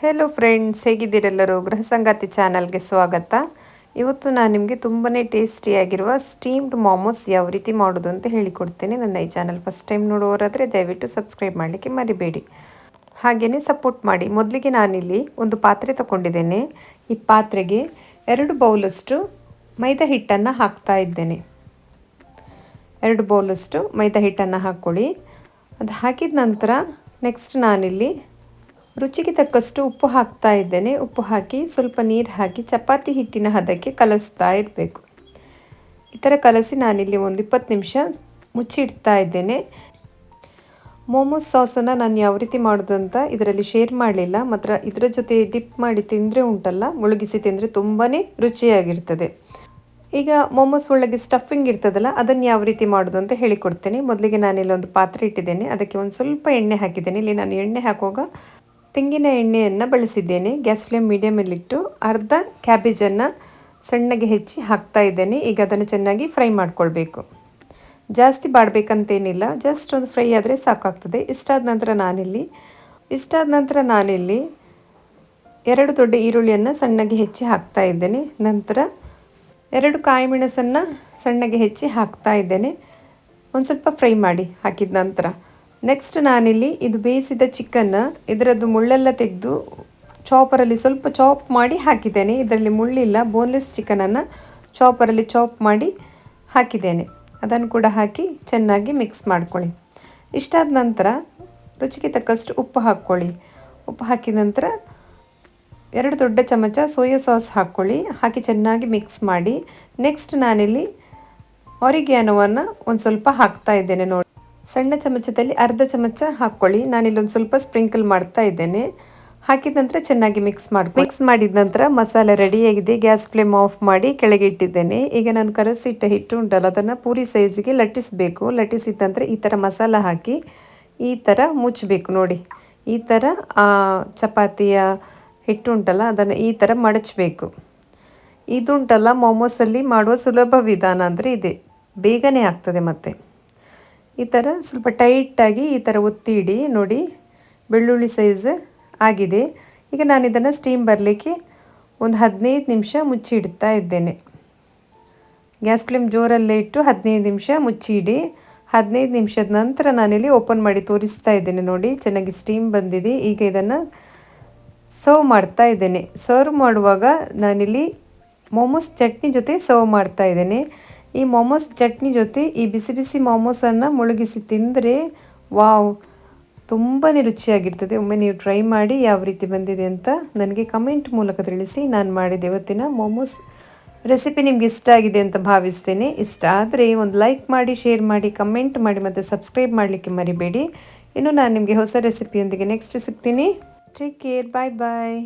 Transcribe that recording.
Hello friends ಹೇಗಿದ್ದೀರೆಲ್ಲರೂ? ಗೃಹ ಸಂಗಾತಿ ಚಾನಲ್ಗೆ ಸ್ವಾಗತ. ಇವತ್ತು ನಾನು ನಿಮಗೆ ತುಂಬಾ ಟೇಸ್ಟಿಯಾಗಿರುವ ಸ್ಟೀಮ್ಡ್ ಮಾಮೋಸ್ ಯಾವ ರೀತಿ ಮಾಡೋದು ಅಂತ ಹೇಳಿಕೊಡ್ತೇನೆ. ನನ್ನ ಈ ಚಾನಲ್ ಫಸ್ಟ್ ಟೈಮ್ ನೋಡುವವರಾದರೆ ದಯವಿಟ್ಟು ಸಬ್ಸ್ಕ್ರೈಬ್ ಮಾಡಲಿಕ್ಕೆ ಮರಿಬೇಡಿ. ಹಾಗೆಯೇ ಸಪೋರ್ಟ್ ಮಾಡಿ. ಮೊದಲಿಗೆ ನಾನಿಲ್ಲಿ ಒಂದು ಪಾತ್ರೆ ತಗೊಂಡಿದ್ದೇನೆ. ಈ ಪಾತ್ರೆಗೆ ಎರಡು ಬೌಲಷ್ಟು ಮೈದಾ ಹಿಟ್ಟನ್ನು ಹಾಕ್ತಾ ಇದ್ದೇನೆ. ಎರಡು ಬೌಲಷ್ಟು ಮೈದಾ ಹಿಟ್ಟನ್ನು ಹಾಕ್ಕೊಳ್ಳಿ. ಅದು ಹಾಕಿದ ನಂತರ ನೆಕ್ಸ್ಟ್ ನಾನಿಲ್ಲಿ ರುಚಿಗೆ ತಕ್ಕಷ್ಟು ಉಪ್ಪು ಹಾಕ್ತಾ ಇದ್ದೇನೆ. ಉಪ್ಪು ಹಾಕಿ ಸ್ವಲ್ಪ ನೀರು ಹಾಕಿ ಚಪಾತಿ ಹಿಟ್ಟಿನ ಹದಕ್ಕೆ ಕಲಿಸ್ತಾ ಇರಬೇಕು. ಈ ಥರ ಕಲಸಿ ನಾನಿಲ್ಲಿ ಒಂದು ಇಪ್ಪತ್ತು ನಿಮಿಷ ಮುಚ್ಚಿಡ್ತಾ ಇದ್ದೇನೆ. ಮೋಮೋಸ್ ಸಾಸನ್ನು ನಾನು ಯಾವ ರೀತಿ ಮಾಡೋದು ಅಂತ ಇದರಲ್ಲಿ ಶೇರ್ ಮಾಡಲಿಲ್ಲ. ಮಾತ್ರ ಇದರ ಜೊತೆ ಡಿಪ್ ಮಾಡಿ ತಿಂದರೆ ಉಂಟಲ್ಲ, ಮುಳುಗಿಸಿ ತಿಂದರೆ ತುಂಬಾ ರುಚಿಯಾಗಿರ್ತದೆ. ಈಗ ಮೋಮೋಸ್ ಒಳಗೆ ಸ್ಟಫಿಂಗ್ ಇರ್ತದಲ್ಲ, ಅದನ್ನು ಯಾವ ರೀತಿ ಮಾಡೋದು ಅಂತ ಹೇಳಿಕೊಡ್ತೇನೆ. ಮೊದಲಿಗೆ ನಾನಿಲ್ಲಿ ಒಂದು ಪಾತ್ರೆ ಇಟ್ಟಿದ್ದೇನೆ. ಅದಕ್ಕೆ ಒಂದು ಸ್ವಲ್ಪ ಎಣ್ಣೆ ಹಾಕಿದ್ದೇನೆ. ಇಲ್ಲಿ ನಾನು ಎಣ್ಣೆ ಹಾಕುವಾಗ ತೆಂಗಿನ ಎಣ್ಣೆಯನ್ನು ಬಳಸಿದ್ದೇನೆ. ಗ್ಯಾಸ್ ಫ್ಲೇಮ್ ಮೀಡಿಯಮಲ್ಲಿಟ್ಟು ಅರ್ಧ ಕ್ಯಾಬೇಜನ್ನು ಸಣ್ಣಗೆ ಹೆಚ್ಚಿ ಹಾಕ್ತಾ ಇದ್ದೇನೆ. ಈಗ ಅದನ್ನು ಚೆನ್ನಾಗಿ ಫ್ರೈ ಮಾಡಿಕೊಳ್ಬೇಕು. ಜಾಸ್ತಿ ಬಾಡಬೇಕಂತೇನಿಲ್ಲ. ಜಸ್ಟ್ ಒಂದು ಫ್ರೈ ಆದರೆ ಸಾಕಾಗ್ತದೆ. ಇಷ್ಟಾದ ನಂತರ ನಾನಿಲ್ಲಿ ಇಷ್ಟಾದ ನಂತರ ನಾನಿಲ್ಲಿ ಎರಡು ದೊಡ್ಡ ಈರುಳ್ಳಿಯನ್ನು ಸಣ್ಣಗೆ ಹೆಚ್ಚಿ ಹಾಕ್ತಾ ಇದ್ದೇನೆ. ನಂತರ ಎರಡು ಕಾಯಿ ಮೆಣಸನ್ನು ಸಣ್ಣಗೆ ಹೆಚ್ಚಿ ಹಾಕ್ತಾ ಇದ್ದೇನೆ. ಒಂದು ಸ್ವಲ್ಪ ಫ್ರೈ ಮಾಡಿ ಹಾಕಿದ ನಂತರ. ನೆಕ್ಸ್ಟ್ ನಾನಿಲ್ಲಿ ಇದು ಬೇಯಿಸಿದ ಚಿಕನ್ನ ಇದರದ್ದು ಮುಳ್ಳೆಲ್ಲ ತೆಗೆದು ಚಾಪರಲ್ಲಿ ಸ್ವಲ್ಪ ಚಾಪ್ ಮಾಡಿ ಹಾಕಿದ್ದೇನೆ. ಇದರಲ್ಲಿ ಮುಳ್ಳಿಲ್ಲ ಬೋನ್ಲೆಸ್ ಚಿಕನನ್ನು ಚಾಪರಲ್ಲಿ ಚಾಪ್ ಮಾಡಿ ಹಾಕಿದ್ದೇನೆ. ಅದನ್ನು ಕೂಡ ಹಾಕಿ ಚೆನ್ನಾಗಿ ಮಿಕ್ಸ್ ಮಾಡ್ಕೊಳ್ಳಿ. ಇಷ್ಟಾದ ನಂತರ ರುಚಿಗೆ ತಕ್ಕಷ್ಟು ಉಪ್ಪು ಹಾಕ್ಕೊಳ್ಳಿ. ಉಪ್ಪು ಹಾಕಿದ ನಂತರ ಎರಡು ದೊಡ್ಡ ಚಮಚ ಸೋಯಾ ಸಾಸ್ ಹಾಕ್ಕೊಳ್ಳಿ. ಹಾಕಿ ಚೆನ್ನಾಗಿ ಮಿಕ್ಸ್ ಮಾಡಿ. ನೆಕ್ಸ್ಟ್ ನಾನಿಲ್ಲಿ ಆರಿಗ್ಯಾನೋವನ್ನು ಒಂದು ಸ್ವಲ್ಪ ಹಾಕ್ತಾ ಇದ್ದೇನೆ ನೋಡಿ. ಸಣ್ಣ ಚಮಚದಲ್ಲಿ ಅರ್ಧ ಚಮಚ ಹಾಕ್ಕೊಳ್ಳಿ. ನಾನಿಲ್ಲೊಂದು ಸ್ವಲ್ಪ ಸ್ಪ್ರಿಂಕಲ್ ಮಾಡ್ತಾ ಇದ್ದೇನೆ. ಹಾಕಿದ ನಂತರ ಚೆನ್ನಾಗಿ ಮಿಕ್ಸ್ ಮಾಡಿ ಮಿಕ್ಸ್ ಮಾಡಿದ ನಂತರ ಮಸಾಲೆ ರೆಡಿಯಾಗಿದೆ ಗ್ಯಾಸ್ ಫ್ಲೇಮ್ ಆಫ್ ಮಾಡಿ ಕೆಳಗೆ ಇಟ್ಟಿದ್ದೇನೆ. ಈಗ ನಾನು ಕಲಸಿಟ್ಟ ಹಿಟ್ಟು ಉಂಟಲ್ಲ, ಅದನ್ನು ಪೂರಿ ಸೈಜಿಗೆ ಲಟ್ಟಿಸಬೇಕು. ಲಟ್ಟಿಸಿದ ಈ ಥರ ಮಸಾಲ ಹಾಕಿ ಈ ಥರ ಮುಚ್ಚಬೇಕು ನೋಡಿ. ಈ ಥರ ಚಪಾತಿಯ ಹಿಟ್ಟು ಉಂಟಲ್ಲ, ಅದನ್ನು ಈ ಥರ ಮಡಚಬೇಕು. ಇದುಂಟಲ್ಲ, ಮೊಮೋಸಲ್ಲಿ ಮಾಡುವ ಸುಲಭ ವಿಧಾನ ಅಂದರೆ ಇದೆ. ಬೇಗನೆ ಆಗ್ತದೆ ಮತ್ತು. ಈ ಥರ ಸ್ವಲ್ಪ ಟೈಟಾಗಿ ಈ ಥರ ಒತ್ತಿ ಇಡಿ, ನೋಡಿ ಬೆಳ್ಳುಳ್ಳಿ ಸೈಜ್ ಆಗಿದೆ. ಈಗ ನಾನು ಇದನ್ನು ಸ್ಟೀಮ್ ಬರಲಿಕ್ಕೆ ಒಂದು ಹದಿನೈದು ನಿಮಿಷ ಮುಚ್ಚಿ ಇಡ್ತಾ ಇದ್ದೇನೆ. ಗ್ಯಾಸ್ ಫ್ಲೇಮ್ ಜೋರಲ್ಲೇ ಇಟ್ಟು ಹದಿನೈದು ನಿಮಿಷ ಮುಚ್ಚಿ ಇಡಿ. ಹದಿನೈದು ನಿಮಿಷದ ನಂತರ ನಾನಿಲ್ಲಿ ಓಪನ್ ಮಾಡಿ ತೋರಿಸ್ತಾ ಇದ್ದೇನೆ ನೋಡಿ, ಚೆನ್ನಾಗಿ ಸ್ಟೀಮ್ ಬಂದಿದೆ. ಈಗ ಇದನ್ನು ಸರ್ವ್ ಮಾಡ್ತಾ ಇದ್ದೇನೆ. ಸರ್ವ್ ಮಾಡುವಾಗ ನಾನಿಲ್ಲಿ ಮೋಮೋಸ್ ಚಟ್ನಿ ಜೊತೆ ಸರ್ವ್ ಮಾಡ್ತಾ ಇದ್ದೇನೆ. ಈ ಮೊಮೋಸ್ ಚಟ್ನಿ ಜೊತೆ ಈ ಬಿಸಿ ಬಿಸಿ ಮೊಮೋಸನ್ನು ಮುಳುಗಿಸಿ ತಿಂದರೆ ವಾವ್ ತುಂಬಾ ರುಚಿಯಾಗಿರ್ತದೆ. ಒಮ್ಮೆ ನೀವು ಟ್ರೈ ಮಾಡಿ ಯಾವ ರೀತಿ ಬಂದಿದೆ ಅಂತ ನನಗೆ ಕಮೆಂಟ್ ಮೂಲಕ ತಿಳಿಸಿ. ನಾನು ಮಾಡಿದ ಇವತ್ತಿನ ಮೊಮೋಸ್ ರೆಸಿಪಿ ನಿಮ್ಗೆ ಇಷ್ಟ ಆಗಿದೆ ಅಂತ ಭಾವಿಸ್ತೇನೆ. ಇಷ್ಟ ಆದರೆ ಒಂದು ಲೈಕ್ ಮಾಡಿ, ಶೇರ್ ಮಾಡಿ, ಕಮೆಂಟ್ ಮಾಡಿ ಮತ್ತು ಸಬ್ಸ್ಕ್ರೈಬ್ ಮಾಡಲಿಕ್ಕೆ ಮರಿಬೇಡಿ. ಇನ್ನು ನಾನು ನಿಮಗೆ ಹೊಸ ರೆಸಿಪಿಯೊಂದಿಗೆ ನೆಕ್ಸ್ಟ್ ಸಿಗ್ತೀನಿ. Take care bye bye